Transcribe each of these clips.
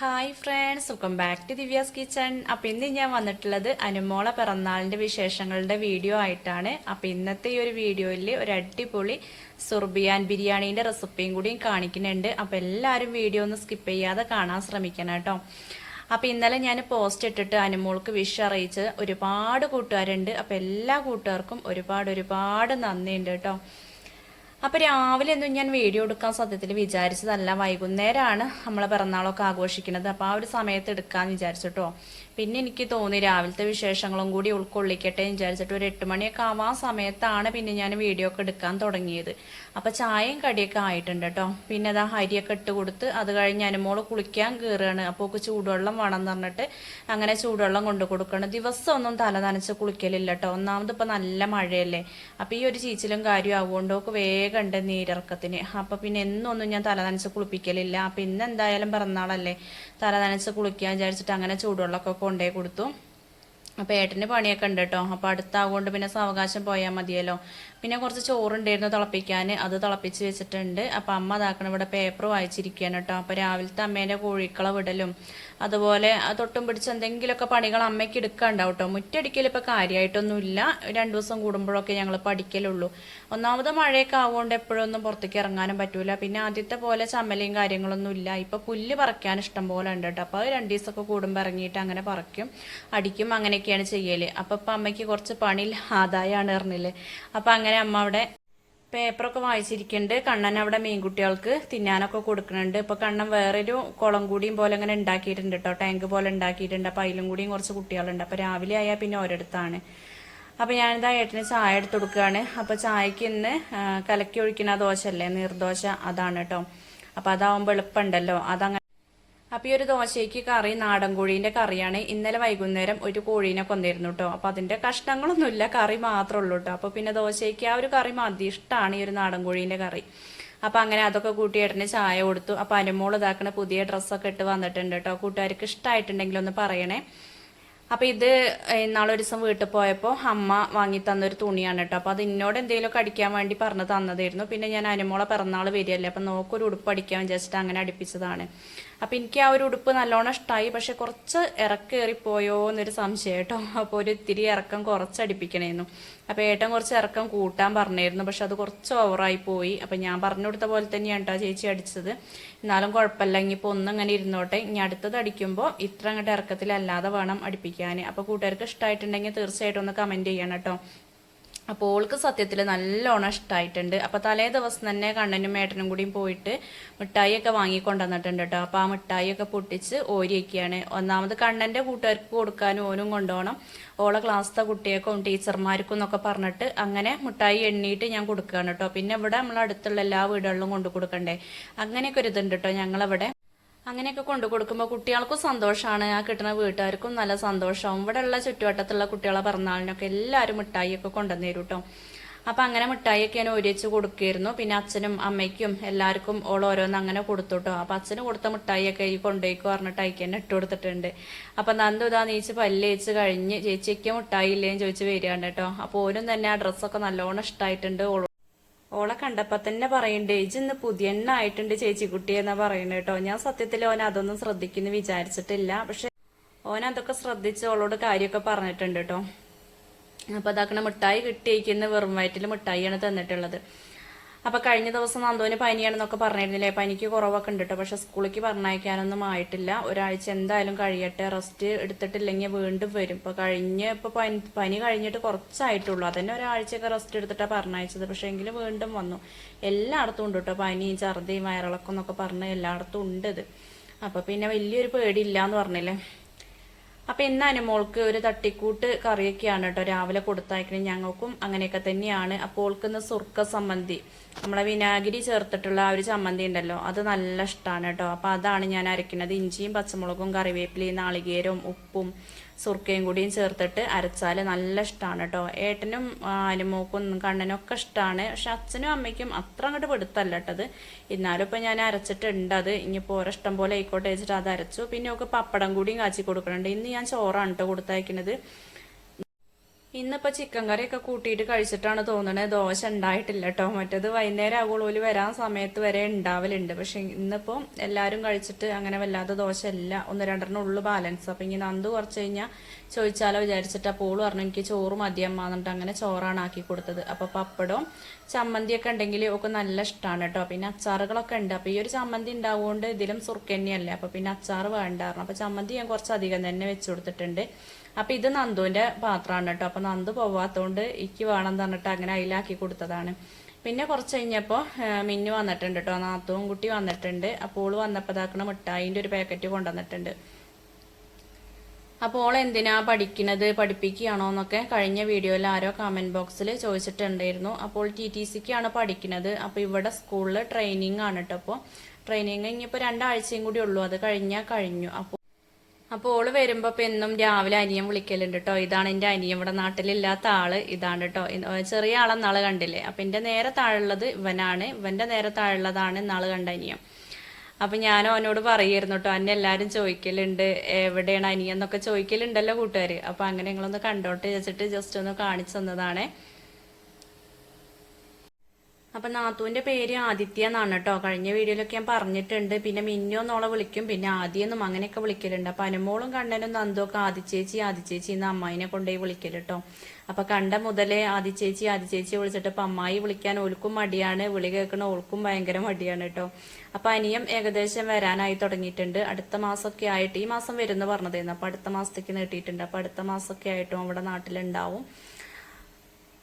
Hi friends welcome back to Divya's kitchen അപ്പോൾ ഇന്ന് ഞാൻ വന്നിട്ടുള്ളത് അനുമോള പിറന്നാളിന്റെ വിശേഷങ്ങളുടെ വീഡിയോ ആയിട്ടാണ്. അപ്പോൾ ഇന്നത്തെ ഈ ഒരു വീഡിയോയിൽ ഒരു അടിപൊളി സുർബിയാൻ ബിരിയാണീന്റെ റെസിപ്പിയും കൂടിയും കാണിക്കുന്നുണ്ട്. അപ്പോൾ എല്ലാവരും വീഡിയോ ഒന്ന് സ്കിപ്പ് ചെയ്യാതെ കാണാൻ ശ്രമിക്കണം കേട്ടോ. അപ്പോൾ ഇന്നലെ ഞാൻ പോസ്റ്റ് ഇട്ടിട്ട് അനുമോൾക്ക് വിഷ് അറിയിച്ച് ഒരുപാട് കൂട്ടുകാരുണ്ട്. അപ്പോൾ എല്ലാ കൂട്ടുകാർക്കും ഒരുപാട് ഒരുപാട് നന്ദിയുണ്ട് കേട്ടോ. അപ്പോൾ രാവിലെ ഒന്നും ഞാൻ വീഡിയോ എടുക്കാൻ സത്യത്തിൽ വിചാരിച്ചതല്ല. വൈകുന്നേരമാണ് നമ്മളെ പിറന്നാളൊക്കെ ആഘോഷിക്കുന്നത്. അപ്പോൾ ആ ഒരു സമയത്ത് എടുക്കാമെന്ന് വിചാരിച്ചിട്ടോ. പിന്നെ എനിക്ക് തോന്നി രാവിലത്തെ വിശേഷങ്ങളും കൂടി ഉൾക്കൊള്ളിക്കട്ടെ എന്ന് വിചാരിച്ചിട്ട് ഒരു എട്ട് മണിയൊക്കെ ആവാൻ സമയത്താണ് പിന്നെ ഞാൻ വീഡിയോ ഒക്കെ എടുക്കാൻ തുടങ്ങിയത്. അപ്പോൾ ചായയും കടിയൊക്കെ ആയിട്ടുണ്ട് കേട്ടോ. പിന്നെ അതാ അരിയൊക്കെ ഇട്ട് കൊടുത്ത് അത് കഴിഞ്ഞ് അനുമോൾ കുളിക്കാൻ കയറുകയാണ് അപ്പോൾ ഒക്കെ ചൂടുവെള്ളം വേണം എന്ന് പറഞ്ഞിട്ട് അങ്ങനെ ചൂടുവെള്ളം കൊണ്ട് കൊടുക്കണം ദിവസം ഒന്നും തല നനച്ച് കുളിക്കലില്ല കേട്ടോ. ഒന്നാമത് ഇപ്പം നല്ല മഴയല്ലേ. അപ്പോൾ ഈ ഒരു ചീച്ചിലും കാര്യം ആവുകൊണ്ടൊക്കെ വേഗം ഉണ്ട് നീരിറക്കത്തിന്. അപ്പോൾ പിന്നെ എന്നൊന്നും ഞാൻ തല നനച്ച് കുളിപ്പിക്കലില്ല. അപ്പം ഇന്ന് എന്തായാലും പിറന്നാളല്ലേ. തല നനച്ച് കുളിക്കാൻ വിചാരിച്ചിട്ട് അങ്ങനെ ചൂടുവെള്ളമൊക്കെ കൊണ്ടേ കൊടുത്തു. അപ്പോൾ ഏട്ടന്റെ പണിയൊക്കെ ഉണ്ട് കേട്ടോ അപ്പോൾ അടുത്താകൊണ്ട് പിന്നെ സാവകാശം പോയാൽ മതിയല്ലോ. പിന്നെ കുറച്ച് ചോറുണ്ടായിരുന്നു തിളപ്പിക്കാൻ അത് തിളപ്പിച്ച് വെച്ചിട്ടുണ്ട്. അപ്പോൾ അമ്മ അതാക്കണം ഇവിടെ പേപ്പർ വായിച്ചിരിക്കുകയാണ് കേട്ടോ അപ്പോൾ രാവിലത്തെ അമ്മേന്റെ കോഴിക്കള വിടലും. അതുപോലെ തൊട്ടും പിടിച്ച് എന്തെങ്കിലുമൊക്കെ പണികൾ അമ്മയ്ക്ക് എടുക്കാണ്ടാവും കേട്ടോ മുറ്റടിക്കൽ ഇപ്പോൾ കാര്യമായിട്ടൊന്നുമില്ല രണ്ട് ദിവസം കൂടുമ്പോഴൊക്കെ ഞങ്ങൾ പഠിക്കലുള്ളൂ. ഒന്നാമത് മഴയൊക്കെ ആവുകൊണ്ട് ഒന്നും പുറത്തേക്ക് ഇറങ്ങാനും പറ്റൂല. പിന്നെ ആദ്യത്തെ പോലെ ചമ്മലയും കാര്യങ്ങളൊന്നും ഇല്ല. ഇപ്പോൾ പുല്ല് പറിക്കാൻ ഇഷ്ടം പോലെ ഉണ്ട് കേട്ടോ അപ്പോൾ രണ്ട് ദിവസമൊക്കെ കൂടുമ്പോൾ ഇറങ്ങിയിട്ട് അങ്ങനെ പറിക്കും. അടിക്കും അങ്ങനെയൊക്കെയാണ് ചെയ്യൽ? അപ്പോൾ ഇപ്പം അമ്മയ്ക്ക് കുറച്ച് പണിയിൽ ആദായമാണ് പറഞ്ഞില്ലേ. അപ്പോൾ അങ്ങനെ അമ്മ അവിടെ പേപ്പറൊക്കെ വായിച്ചിരിക്കുന്നുണ്ട് കണ്ണൻ അവിടെ മീൻകുട്ടികൾക്ക് തിന്നാനൊക്കെ കൊടുക്കുന്നുണ്ട് ഇപ്പൊ കണ്ണൻ വേറൊരു കുളം കൂടിയും പോലെ അങ്ങനെ ഉണ്ടാക്കിയിട്ടുണ്ട് കേട്ടോ ടാങ്ക് പോലെ ഉണ്ടാക്കിയിട്ടുണ്ട്. അപ്പൊ അതിലും കൂടിയും കുറച്ച് കുട്ടികളുണ്ട്. അപ്പൊ രാവിലെ ആയാൽ പിന്നെ ഓരോരുത്താണ്. അപ്പൊ ഞാനിതാ ഏട്ടന് ചായ എടുത്ത് കൊടുക്കുകയാണ് അപ്പൊ ചായക്ക് ഇന്ന് കലക്കി ഒഴിക്കുന്ന ദോശ അല്ലേ? നീർദോശ അതാണ് കേട്ടോ അപ്പൊ അതാവുമ്പോൾ എളുപ്പമുണ്ടല്ലോ അതങ്ങനെ അപ്പൊ ഈ ഒരു ദോശയ്ക്ക് കറി നാടൻ കോഴീന്റെ കറിയാണ്. ഇന്നലെ വൈകുന്നേരം ഒരു കോഴീനെ കൊന്നിരുന്നു കേട്ടോ അപ്പൊ അതിന്റെ കഷ്ണങ്ങളൊന്നുമില്ല കറി മാത്രമേ ഉള്ളൂ കേട്ടോ അപ്പൊ പിന്നെ ദോശയ്ക്ക് ആ ഒരു കറി മതി. ഇഷ്ടമാണ് ഈ ഒരു നാടൻ കോഴീന്റെ കറി. അപ്പൊ അങ്ങനെ അതൊക്കെ കൂട്ടി ഏട്ടന് ചായ കൊടുത്തു. അപ്പൊ അനുമോൾ ഇതാക്കണ പുതിയ ഡ്രസ്സൊക്കെ ഇട്ട് വന്നിട്ടുണ്ട് കേട്ടോ കൂട്ടുകാർക്ക് ഇഷ്ടമായിട്ടുണ്ടെങ്കിൽ ഒന്ന് പറയണേ. അപ്പൊ ഇത് ഇന്നാളെ ഒരു ദിവസം വീട്ടിൽ പോയപ്പോൾ അമ്മ വാങ്ങി തന്നൊരു തുണിയാണ് കേട്ടോ അപ്പൊ അത് എന്നോട് എന്തെങ്കിലുമൊക്കെ അടിക്കാൻ വേണ്ടി പറഞ്ഞു തന്നതായിരുന്നു. പിന്നെ ഞാൻ അനുമോളെ പിറന്നാൾ വരികയല്ലേ? അപ്പൊ നോക്കൊരു ഉടുപ്പ് അടിക്കാൻ വിചാരിച്ചിട്ട് അങ്ങനെ അടുപ്പിച്ചതാണ്. അപ്പൊ എനിക്ക് ആ ഒരു ഉടുപ്പ് നല്ലോണം ഇഷ്ടമായി പക്ഷെ കുറച്ച് ഇറക്കേറിപ്പോയോ എന്നൊരു സംശയം കേട്ടോ. അപ്പോൾ ഒരു ഇത്തിരി ഇറക്കം കുറച്ചടിപ്പിക്കണേന്നു. അപ്പൊ ഏട്ടൻ കുറച്ച് ഇറക്കം കൂട്ടാൻ പറഞ്ഞായിരുന്നു പക്ഷെ അത് കുറച്ച് ഓവറായി പോയി. അപ്പൊ ഞാൻ പറഞ്ഞു കൊടുത്ത പോലെ തന്നെയാണ് കേട്ടോ ചേച്ചി അടിച്ചത്. എന്നാലും കുഴപ്പമില്ല. ഇനിയിപ്പോൾ ഒന്നങ്ങനെ ഇരുന്നോട്ടെ. ഇനി അടുത്തത് അടിക്കുമ്പോൾ ഇത്ര അങ്ങോട്ട് ഇറക്കത്തിലല്ലാതെ വേണം അടിപ്പിക്കാൻ. അപ്പോൾ കൂട്ടുകാർക്ക് ഇഷ്ടമായിട്ടുണ്ടെങ്കിൽ തീർച്ചയായിട്ടും ഒന്ന് കമന്റ് ചെയ്യണം കേട്ടോ അപ്പോൾ ഓൾക്ക് സത്യത്തിൽ നല്ലോണം ഇഷ്ടമായിട്ടുണ്ട് അപ്പോൾ തലേ ദിവസം തന്നെ കണ്ണനും മേട്ടനും കൂടിയും പോയിട്ട് മിഠായിയൊക്കെ വാങ്ങിക്കൊണ്ടുവന്നിട്ടുണ്ട് കേട്ടോ അപ്പോൾ ആ മിഠായിയൊക്കെ പൊട്ടിച്ച് ഓരിയൊക്കെയാണ് ഒന്നാമത് കണ്ണന്റെ കൂട്ടുകാർക്ക് കൊടുക്കാനും ഓനും കൊണ്ടുപോകണം ഓളെ ക്ലാസ്സിലെ കുട്ടികൾക്കും ടീച്ചർമാർക്കും എന്നൊക്കെ പറഞ്ഞിട്ട് അങ്ങനെ മിഠായി എണ്ണീട്ട് ഞാൻ കൊടുക്കുകയാണ് കേട്ടോ പിന്നെ ഇവിടെ നമ്മളടുത്തുള്ള എല്ലാ വീടുകളിലും കൊണ്ടു കൊടുക്കണ്ടേ അങ്ങനെയൊക്കെ ഒരു ഇതുണ്ട് കേട്ടോ ഞങ്ങളിവിടെ അങ്ങനെയൊക്കെ കൊണ്ടു കൊടുക്കുമ്പോൾ കുട്ടികൾക്കും സന്തോഷമാണ് ആ കിട്ടുന്ന വീട്ടുകാർക്കും നല്ല സന്തോഷമാവും ഇവിടെ ഉള്ള ചുറ്റുവട്ടത്തുള്ള കുട്ടികളെ പിറന്നാളിനൊക്കെ എല്ലാവരും മിഠായിയൊക്കെ കൊണ്ടുവന്നു തരും കേട്ടോ അപ്പം അങ്ങനെ മിഠായിയൊക്കെ ഞാൻ ഒരുമിച്ച് കൊടുക്കുമായിരുന്നു പിന്നെ അച്ഛനും അമ്മയ്ക്കും എല്ലാവർക്കും ഓൾ ഓരോന്ന് അങ്ങനെ കൊടുത്തു കേട്ടോ അപ്പം അച്ഛന് കൊടുത്ത മിഠായിയൊക്കെ ഈ കൊണ്ടുപോയിക്കോ പറഞ്ഞിട്ട് അയക്ക് തന്നെ ഇട്ട് കൊടുത്തിട്ടുണ്ട്. അപ്പം നന്ദു ഇതാ നീച്ച് പല്ലേച്ച് കഴിഞ്ഞ് ചേച്ചിക്ക് മിഠായി ഇല്ലേന്ന് ചോദിച്ച് വരികയാണ് കേട്ടോ. അപ്പോൾ ഓരും തന്നെ ആ ഡ്രസ്സൊക്കെ നല്ലോണം ഇഷ്ടമായിട്ടുണ്ട് ഓൾ ഓളെ കണ്ടപ്പോ തന്നെ പറയണ്ടേ ഇജ് ഇന്ന് പുതിയ എണ്ണ ആയിട്ടുണ്ട് ചേച്ചിക്കുട്ടി എന്നാ പറയണ കേട്ടോ. ഞാൻ സത്യത്തിൽ ഓൻ അതൊന്നും ശ്രദ്ധിക്കുന്നു വിചാരിച്ചിട്ടില്ല. പക്ഷെ ഓൻ അതൊക്കെ ശ്രദ്ധിച്ച് ഓളോട് കാര്യമൊക്കെ പറഞ്ഞിട്ടുണ്ട് കേട്ടോ. അപ്പൊ അതാക്കണ മിഠായി കിട്ടിയിരിക്കുന്ന വെറും വയറ്റിൽ മിഠായിയാണ് തന്നിട്ടുള്ളത്. അപ്പൊ കഴിഞ്ഞ ദിവസം നന്ദോന് പനിയാണെന്നൊക്കെ പറഞ്ഞിരുന്നില്ലേ? പനിക്ക് കുറവൊക്കെ ഉണ്ട് കേട്ടോ പക്ഷെ സ്കൂളിലേക്ക് പറഞ്ഞയക്കാനൊന്നും ആയിട്ടില്ല. ഒരാഴ്ച എന്തായാലും കഴിയട്ടെ. റെസ്റ്റ് എടുത്തിട്ടില്ലെങ്കിൽ വീണ്ടും വരും. ഇപ്പൊ കഴിഞ്ഞ് ഇപ്പൊ പനി പനി കഴിഞ്ഞിട്ട് കുറച്ചായിട്ടുള്ളൂ. അതന്നെ ഒരാഴ്ചയൊക്കെ റെസ്റ്റ് എടുത്തിട്ടാണ് പറഞ്ഞയച്ചത്. പക്ഷെ എങ്കിലും വീണ്ടും വന്നു. എല്ലായിടത്തും ഉണ്ട് കേട്ടോ പനി ഛർദി വയറിളക്കം എന്നൊക്കെ പറഞ്ഞ് എല്ലായിടത്തും ഉണ്ട് ഇത്. അപ്പൊ പിന്നെ വലിയൊരു പേടിയില്ല എന്ന് പറഞ്ഞില്ലേ? അപ്പൊ ഇന്ന് മോൾക്ക് ഒരു തട്ടിക്കൂട്ട് കറിയൊക്കെയാണ് കേട്ടോ രാവിലെ കൊടുത്തയക്കണേ. ഞങ്ങൾക്കും അങ്ങനെയൊക്കെ തന്നെയാണ്. അപ്പോൾ ഓൾക്കുന്ന സുർക്ക സംബന്ധി. നമ്മളെ വിനാഗിരി ചേർത്തിട്ടുള്ള ആ ഒരു ചമ്മന്തി ഉണ്ടല്ലോ അത് നല്ല ഇഷ്ടമാണ് കേട്ടോ. അപ്പൊ അതാണ് ഞാൻ അരയ്ക്കുന്നത്. ഇഞ്ചിയും പച്ചമുളകും കറിവേപ്പിലയും നാളികേരവും ഉപ്പും സുർക്കയും കൂടിയും ചേർത്തിട്ട് അരച്ചാൽ നല്ല ഇഷ്ടമാണ് കേട്ടോ ഏട്ടനും അനുമോക്കും കണ്ണനും ഒക്കെ ഇഷ്ടമാണ് പക്ഷെ അച്ഛനും അമ്മയ്ക്കും അത്ര അങ്ങോട്ട് പെടുത്തല്ല കേട്ടത് എന്നാലും ഇപ്പം ഞാൻ അരച്ചിട്ടുണ്ട് അത്. ഇനിയിപ്പോൾ ഓരോ ഇഷ്ടം പോലെ ആയിക്കോട്ടെ വെച്ചിട്ട് അത് അരച്ചു. പിന്നെ ഒക്കെ പപ്പടം കൂടിയും കാച്ചി കൊടുക്കുന്നുണ്ട് ഇന്ന് ഞാൻ ചോറാണ് കേട്ടോ കൊടുത്തയക്കുന്നത് ഇന്നിപ്പോ ചിക്കൻ കറിയൊക്കെ കൂട്ടിയിട്ട് കഴിച്ചിട്ടാണ് തോന്നണത് ദോശ ഉണ്ടായിട്ടില്ല കേട്ടോ മറ്റത് വൈകുന്നേരം ആകുമ്പോൾ വരാൻ സമയത്ത് വരെ ഉണ്ടാവലുണ്ട്. പക്ഷെ ഇന്നിപ്പോ എല്ലാരും കഴിച്ചിട്ട് അങ്ങനെ വല്ലാതെ ദോശ ഇല്ല ഒന്ന് രണ്ടെണ്ണം ഉള്ളു ബാലൻസ് അപ്പൊ ഇനി നന്ദു കുറച്ച് കഴിഞ്ഞാൽ ചോദിച്ചാലോ വിചാരിച്ചിട്ട്. അപ്പോൾ പറഞ്ഞു എനിക്ക് ചോറ് മതിയമ്മ എന്നിട്ട് അങ്ങനെ ചോറാണ് ആക്കി കൊടുത്തത്. അപ്പൊ പപ്പടവും ചമ്മന്തിയൊക്കെ ഉണ്ടെങ്കിൽ ഒക്കെ നല്ല ഇഷ്ടമാണ് കേട്ടോ പിന്നെ അച്ചാറുകളൊക്കെ ഉണ്ട്. അപ്പൊ ഈ ഒരു ചമ്മന്തി ഉണ്ടാവുകൊണ്ട് ഇതിലും സുർക്കന്നെയല്ലേ. അപ്പൊ പിന്നെ അച്ചാറ് വേണ്ടായിരുന്നു അപ്പൊ ചമ്മന്തി ഞാൻ കുറച്ച് അധികം തന്നെ വെച്ചു കൊടുത്തിട്ടുണ്ട്. അപ്പൊ ഇത് നന്ദുവിന്റെ പാത്രമാണ് കേട്ടോ. അപ്പൊ നന്ദു പോവാത്തോണ്ട് എനിക്ക് വേണം പറഞ്ഞിട്ട് അങ്ങനെ അതിലാക്കി കൊടുത്തതാണ്. പിന്നെ കുറച്ച് കഴിഞ്ഞപ്പോൾ മിന്നു വന്നിട്ടുണ്ട് കേട്ടോ. നാത്തവും കുട്ടി വന്നിട്ടുണ്ട്. അപ്പോൾ ഓൾ വന്നപ്പോൾ ഇതാക്കണ മിഠായിന്റെ ഒരു പാക്കറ്റ് കൊണ്ടുവന്നിട്ടുണ്ട്. അപ്പോൾ ഓൾ എന്തിനാ പഠിക്കുന്നത് പഠിപ്പിക്കുകയാണോ എന്നൊക്കെ കഴിഞ്ഞ വീഡിയോയിൽ ആരോ കമന്റ് ബോക്സിൽ ചോദിച്ചിട്ടുണ്ടായിരുന്നു. അപ്പോൾ ടി ടി സിക്കാണ് പഠിക്കുന്നത് അപ്പോൾ ഇവിടെ സ്കൂളിൽ ട്രെയിനിങ് ആണ് കേട്ടോ. അപ്പോൾ ട്രെയിനിങ് ഇനിയിപ്പോൾ രണ്ടാഴ്ചയും കൂടി ഉള്ളൂ. അത് കഴിഞ്ഞാൽ കഴിഞ്ഞു. അപ്പോൾ അപ്പോൾ ഓൾ വരുമ്പോ ഇപ്പം എന്നും രാവിലെ അനിയൻ വിളിക്കലുണ്ട് കേട്ടോ ഇതാണ് എന്റെ അനിയൻ. ഇവിടെ നാട്ടിലില്ലാത്ത ആൾ ഇതാണ് കേട്ടോ ചെറിയ ആളെ നാളെ കണ്ടില്ലേ? അപ്പൊ എന്റെ നേരെ താഴുള്ളത് ഇവനാണ്. ഇവന്റെ നേരെ താഴുള്ളതാണ് നാൾ കണ്ട അനിയൻ. അപ്പൊ ഞാൻ അവനോട് പറയായിരുന്നു കേട്ടോ അന്നെ എല്ലാരും ചോദിക്കലുണ്ട്. എവിടെയാണ് അനിയൻ? എന്നൊക്കെ ചോദിക്കലുണ്ടല്ലോ കൂട്ടുകാര്. അപ്പൊ അങ്ങനെ നിങ്ങളൊന്ന് കണ്ടോട്ട് വെച്ചിട്ട് ജസ്റ്റ് ഒന്ന് കാണിച്ചു തന്നതാണേ. അപ്പൊ നാത്തുവിന്റെ പേര് ആദിത്യ എന്നാണ് കേട്ടോ. കഴിഞ്ഞ വീഡിയോയിലൊക്കെ ഞാൻ പറഞ്ഞിട്ടുണ്ട്. പിന്നെ മിന്നോ എന്നോളെ വിളിക്കും. പിന്നെ ആദ്യമൊന്നും അങ്ങനെയൊക്കെ വിളിക്കലുണ്ട്. അപ്പൊ അനുമോളും കണ്ണനും നന്ദുമൊക്കെ ആദിച്ചേച്ചി ആദിച്ചേച്ചി എന്ന് അമ്മായിനെ കൊണ്ടുപോയി വിളിക്കൽ കേട്ടോ. അപ്പൊ കണ്ട മുതലേ ആദിച്ചേച്ചി ആദിച്ചേച്ചി വിളിച്ചിട്ട് ഇപ്പൊ അമ്മായി വിളിക്കാൻ ഓൾക്കും മടിയാണ്. വിളി കേൾക്കണ ഓൾക്കും ഭയങ്കര മടിയാണ് കേട്ടോ. അപ്പൊ അനിയം ഏകദേശം വരാനായി തുടങ്ങിയിട്ടുണ്ട്. അടുത്ത മാസമൊക്കെ ആയിട്ട് ഈ മാസം വരുന്ന പറഞ്ഞതായിരുന്നു അപ്പൊ അടുത്ത മാസത്തേക്ക് നീട്ടിയിട്ടുണ്ട്. അപ്പൊ അടുത്ത മാസമൊക്കെ ആയിട്ടും അവിടെ നാട്ടിലുണ്ടാവും.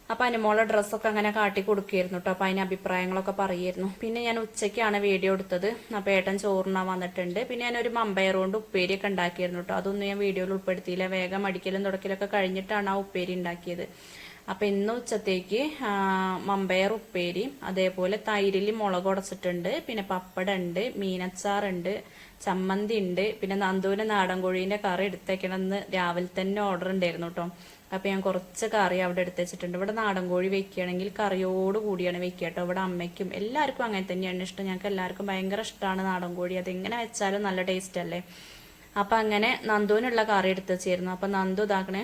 അപ്പൊ അനുമോളെ ഡ്രസ്സൊക്കെ അങ്ങനെ കാട്ടി കൊടുക്കുകയായിരുന്നു കേട്ടോ അപ്പൊ അതിന് അഭിപ്രായങ്ങളൊക്കെ പറയായിരുന്നു പിന്നെ ഞാൻ ഉച്ചയ്ക്കാണ് വീഡിയോ എടുത്തത്. അപ്പൊ ഏട്ടൻ ചോറിനാ വന്നിട്ടുണ്ട്. പിന്നെ ഞാൻ ഒരു മമ്പയർ കൊണ്ട് ഉപ്പേരിയൊക്കെ ഉണ്ടാക്കിയിരുന്നു കേട്ടോ അതൊന്നും ഞാൻ വീഡിയോയിൽ ഉൾപ്പെടുത്തിയില്ല. വേഗം അടിക്കലും തുടക്കലൊക്കെ കഴിഞ്ഞിട്ടാണ് ആ ഉപ്പേരി ഉണ്ടാക്കിയത്. അപ്പൊ ഇന്ന് ഉച്ചത്തേക്ക് മമ്പയർ ഉപ്പേരി അതേപോലെ തൈരിൽ മുളക് ഉടച്ചിട്ടുണ്ട്. പിന്നെ പപ്പടം ഉണ്ട് മീനച്ചാറുണ്ട് ചമ്മന്തി ഉണ്ട് പിന്നെ നന്ദുവിന് നാടൻ കോഴീന്റെ കറി എടുത്തേക്കണമെന്ന് രാവിലെ തന്നെ ഓർഡർ ഉണ്ടായിരുന്നു കേട്ടോ അപ്പൊ ഞാൻ കുറച്ച് കറി അവിടെ എടുത്ത് വെച്ചിട്ടുണ്ട്. ഇവിടെ നാടൻ കോഴി വെക്കുകയാണെങ്കിൽ കറിയോട് കൂടിയാണ് വെക്കുക കേട്ടോ. ഇവിടെ അമ്മയ്ക്കും എല്ലാവർക്കും അങ്ങനെ തന്നെയാണ് ഇഷ്ടം. ഞങ്ങൾക്ക് എല്ലാവർക്കും ഭയങ്കര ഇഷ്ടമാണ് നാടൻ കോഴി. അതെങ്ങനെ വെച്ചാലും നല്ല ടേസ്റ്റ് അല്ലേ? അപ്പൊ അങ്ങനെ നന്ദുവിനുള്ള കറി എടുത്ത് വെച്ചിരുന്നു. അപ്പൊ നന്ദു ഇതാക്കണേ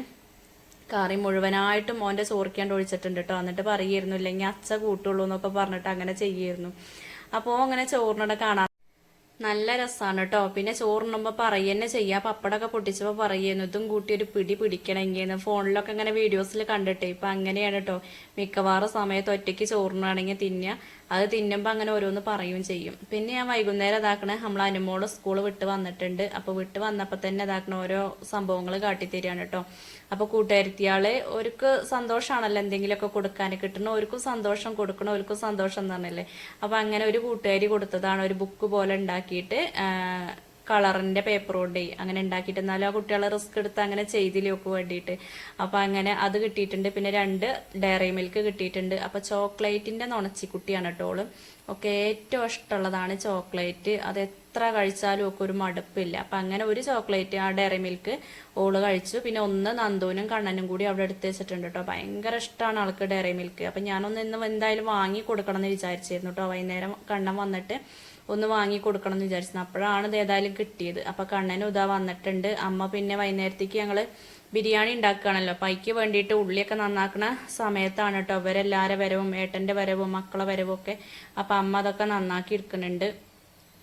കറി മുഴുവനായിട്ടും മോന്റെ ചോറിക്കാണ്ട് ഒഴിച്ചിട്ടുണ്ട് കേട്ടോ. എന്നിട്ട് പറയുമായിരുന്നു ഇല്ലെങ്കിൽ അച്ഛ കൂട്ടുള്ളൂ എന്നൊക്കെ പറഞ്ഞിട്ട് അങ്ങനെ ചെയ്യായിരുന്നു അപ്പോൾ അങ്ങനെ ചോറിനോടെ കാണാൻ നല്ല രസമാണ് കേട്ടോ പിന്നെ ചോറുണ്ണുമ്പോൾ പറയുന്നെ ചെയ്യുക പപ്പടമൊക്കെ പൊട്ടിച്ചപ്പോൾ പറയുന്നു. ഇതും കൂട്ടി ഒരു പിടി പിടിക്കണമെങ്കിൽ ഫോണിലൊക്കെ ഇങ്ങനെ വീഡിയോസിൽ കണ്ടിട്ട്. ഇപ്പം അങ്ങനെയാണ് കേട്ടോ മിക്കവാറും സമയത്ത് ഒറ്റയ്ക്ക് ചോറിനാണെങ്കിൽ തിന്നുക അത് തിന്നുമ്പോൾ അങ്ങനെ ഓരോന്ന് പറയുകയും ചെയ്യും. പിന്നെ ഞാൻ വൈകുന്നേരം ഇതാക്കണേ. നമ്മൾ അനുമോൾ സ്കൂൾ വിട്ട് വന്നിട്ടുണ്ട്. അപ്പോൾ വിട്ട് വന്നപ്പോൾ തന്നെ ഇതാക്കണ ഓരോ സംഭവങ്ങൾ കാട്ടിത്തരികയാണ് കേട്ടോ അപ്പോൾ കൂട്ടുകാരിത്തിയാൾ ഒരുക്ക് സന്തോഷമാണല്ലോ എന്തെങ്കിലുമൊക്കെ കൊടുക്കാൻ കിട്ടണം ഒരുക്കും സന്തോഷം കൊടുക്കണം ഒരുക്കും സന്തോഷം എന്ന് പറഞ്ഞല്ലേ? അപ്പോൾ അങ്ങനെ ഒരു കൂട്ടുകാരി കൊടുത്തതാണ്. ഒരു ബുക്ക് പോലെ ഉണ്ടാക്കിയിട്ട് കളറിന്റെ പേപ്പർ കൊണ്ട് അങ്ങനെ ഉണ്ടാക്കിയിട്ട്. എന്നാലും ആ കുട്ടികളെ റിസ്ക് എടുത്ത് അങ്ങനെ ചെയ്തിലേക്ക് വേണ്ടിയിട്ട്. അപ്പൊ അങ്ങനെ അത് കിട്ടിയിട്ടുണ്ട്. പിന്നെ രണ്ട് ഡയറി മിൽക്ക് കിട്ടിയിട്ടുണ്ട്. അപ്പൊ ചോക്ലേറ്റിന്റെ നുണച്ചിക്കുട്ടിയാണ് കേട്ടോൾ ഒക്കെ ഏറ്റവും ഇഷ്ടമുള്ളതാണ് ചോക്ലേറ്റ്. അത് എത്ര കഴിച്ചാലും ഒക്കെ ഒരു മടുപ്പില്ല. അപ്പം അങ്ങനെ ഒരു ചോക്ലേറ്റ് ആ ഡയറി മിൽക്ക് ഓൾ കഴിച്ചു. പിന്നെ ഒന്ന് നന്ദുവിനും കണ്ണനും കൂടി അവിടെ എടുത്ത് വെച്ചിട്ടുണ്ട് കേട്ടോ. ഭയങ്കര ഇഷ്ടമാണ് ആൾക്ക് ഡയറി മിൽക്ക്. അപ്പം ഞാനൊന്ന് ഇന്ന് എന്തായാലും വാങ്ങി കൊടുക്കണം എന്ന് വിചാരിച്ചിരുന്നു കേട്ടോ. വൈകുന്നേരം കണ്ണൻ വന്നിട്ട് ഒന്ന് വാങ്ങി കൊടുക്കണം എന്ന് വിചാരിച്ചു അപ്പോഴാണ് ഇത് ഏതായാലും കിട്ടിയത്. അപ്പം കണ്ണനും ഇതാ വന്നിട്ടുണ്ട്. അമ്മ പിന്നെ വൈകുന്നേരത്തേക്ക് ഞങ്ങൾ ബിരിയാണി ഉണ്ടാക്കുകയാണല്ലോ. അപ്പൊ അതിക്ക് വേണ്ടിയിട്ട് ഉള്ളിയൊക്കെ നന്നാക്കുന്ന സമയത്താണ് കേട്ടോ ഇവരെല്ലാരെ വരവും ഏട്ടന്റെ വരവും മക്കളെ വരവും ഒക്കെ. അപ്പൊ അമ്മ അതൊക്കെ നന്നാക്കി എടുക്കുന്നുണ്ട്.